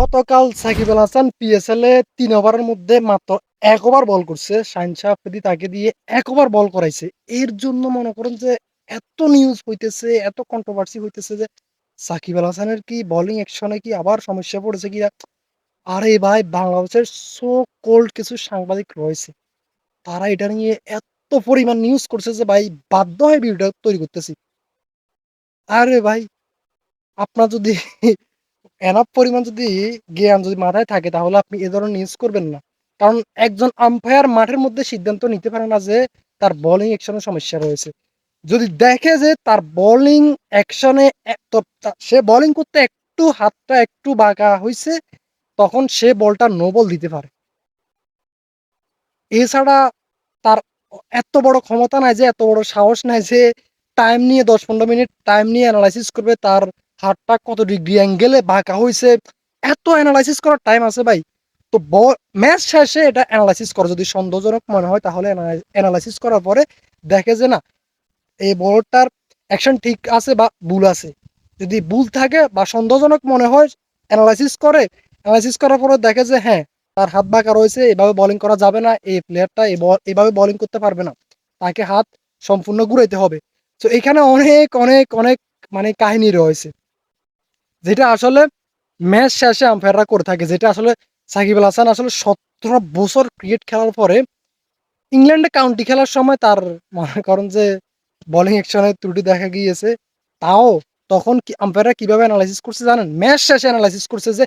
গতকাল সাকিব আল হাসান পিএসএল এ তিন ওভারের মধ্যে মাত্র এক ওভার বল করছে। শাহিন শাহ তাকে দিয়ে এক ওভার বল করাইছে। এর জন্য মনে করেন যে এত নিউজ হইতেছে, এত কন্ট্রোভার্সি হইতেছে যে সাকিব আল হাসানের কি বোলিং অ্যাকশনে কি আবার সমস্যা পড়েছে কি আরে ভাই, বাংলাদেশের সো কোল্ড কিছু সাংবাদিক রয়েছে। তারা এটা নিয়ে এত পরিমাণ নিউজ করছে যে ভাই, বাধ্য হয়ে ভিডিওটা তৈরি করতেছি। আরে ভাই, আপনার যদি এনাফ পরিমাণ যদি জ্ঞান যদি মাথায় থাকে, তাহলে আপনি এ ধরনের ইউজ করবেন না। কারণ একজন আম্পায়ার মাঠের মধ্যে সিদ্ধান্ত নিতে পারে না যে তার বোলিং অ্যাকশনে সমস্যা রয়েছে। যদি দেখে যে তার বোলিং অ্যাকশনে সে বোলিং করতে একটু হাতটা একটু বাঁকা হয়েছে তখন সে বলটা নো বল দিতে পারে। এছাড়া তার এত বড় ক্ষমতা নাই যে, এত বড় সাহস নাই যে টাইম নিয়ে দশ পনেরো মিনিট টাইম নিয়ে অ্যানালাইসিস করবে তার হাতটা কত ডিগ্রি অ্যাঙ্গেলে বাঁকা হয়েছে এত অ্যানালাইসিস করার টাইম আছে ভাই। তো ম্যাচ শেষে এটা অ্যানালাইসিস করে, যদি সন্দেহজনক মনে হয় তাহলে অ্যানালাইসিস করার পরে দেখে যে না, এই বলটার অ্যাকশন ঠিক আছে বা ভুল আছে। যদি ভুল থাকে বা সন্দেহজনক মনে হয় অ্যানালাইসিস করে অ্যানালাইসিস করার পরে দেখে যে হ্যাঁ তার হাত বাঁকা রয়েছে, এভাবে বোলিং করা যাবে না, এই প্লেয়ারটা এভাবে বোলিং করতে পারবে না। তাকে হাত সম্পূর্ণ ঘুরাইতে হবে। তো এখানে অনেক অনেক অনেক মানে কাহিনী রয়েছে। যেটা আসলে ম্যাচ শেষে আম্পায়াররা করে থাকে, যেটা আসলে সাকিব আল হাসান আসলে সতেরো বছর ক্রিকেট খেলার পরে ইংল্যান্ডে কাউন্টি খেলার সময় তার মনে করেন যে বোলিং অ্যাকশনের ত্রুটি দেখা গিয়েছে। তাও তখন কি আম্পায়াররা কীভাবে অ্যানালাইসিস করছে জানেন? ম্যাচ শেষে অ্যানালাইসিস করছে যে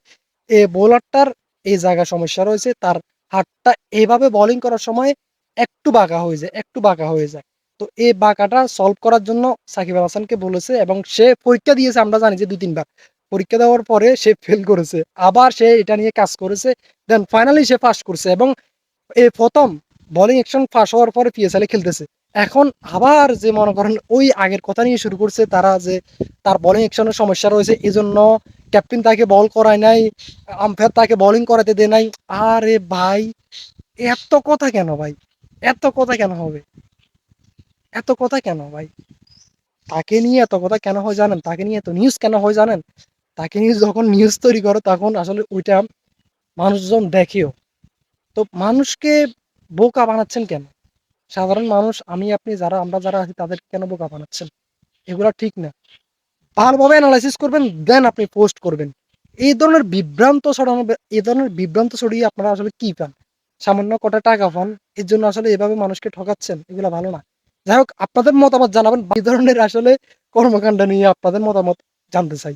এ বোলারটার এই জায়গায় সমস্যা রয়েছে, তার হাতটা এভাবে বোলিং করার সময় একটু বাঁকা হয়ে যায়, একটু বাঁকা হয়ে যায়। তো এই বাঁকাটা সলভ করার জন্য সাকিব আল হাসানকে বলেছে এবং সে পরীক্ষা দিয়েছে, আমরা জানি যে দুই তিনবার। পরীক্ষা দেওয়ার পরে সে ফেল করেছে। আবার সে এটা নিয়ে কাজ করেছে দেন ফাইনালি সে পাস করছে এবং এই প্রথম বোলিং অ্যাকশন ফাঁস হওয়ার পরে পিএসএল খেলতেছে। এখন আবার যে মনে করেন ওই আগের কথা নিয়ে শুরু করছে তারা যে তার বোলিং অ্যাকশনের সমস্যা রয়েছে এই জন্য ক্যাপ্টেন তাকে বল করায় নাই আম্পায়ার তাকে বোলিং করাতে দেয় নাই। আরে ভাই, এত কথা কেন ভাই? এত কথা কেন হবে? এত কথা কেন ভাই? তাকে নিয়ে এত কথা কেন হয় জানেন? তাকে নিয়ে এত নিউজ কেন হয় জানেন? তাকে নিয়ে যখন নিউজ তৈরি করো, তখন আসলে ওইটা মানুষজন দেখেও। তো মানুষকে বোকা বানাচ্ছেন কেন? সাধারণ মানুষ, আমি, আপনি যারা, আমরা যারা আছি, তাদের কেন বোকা বানাচ্ছেন? এগুলো ঠিক না। ভালোভাবে অ্যানালাইসিস করবেন দেন আপনি পোস্ট করবেন। এই ধরনের বিভ্রান্ত ছড়ানো, এই ধরনের বিভ্রান্ত ছড়িয়ে আপনারা আসলে কি পান? সামান্য কটা টাকা পান, এর জন্য আসলে এভাবে মানুষকে ঠকাচ্ছেন, এগুলো ভালো না। যাই হোক, আপনাদের মতামত জানাবেন এই ধরনের আসলে কর্মকাণ্ড নিয়ে আপনাদের মতামত জানতে চাই।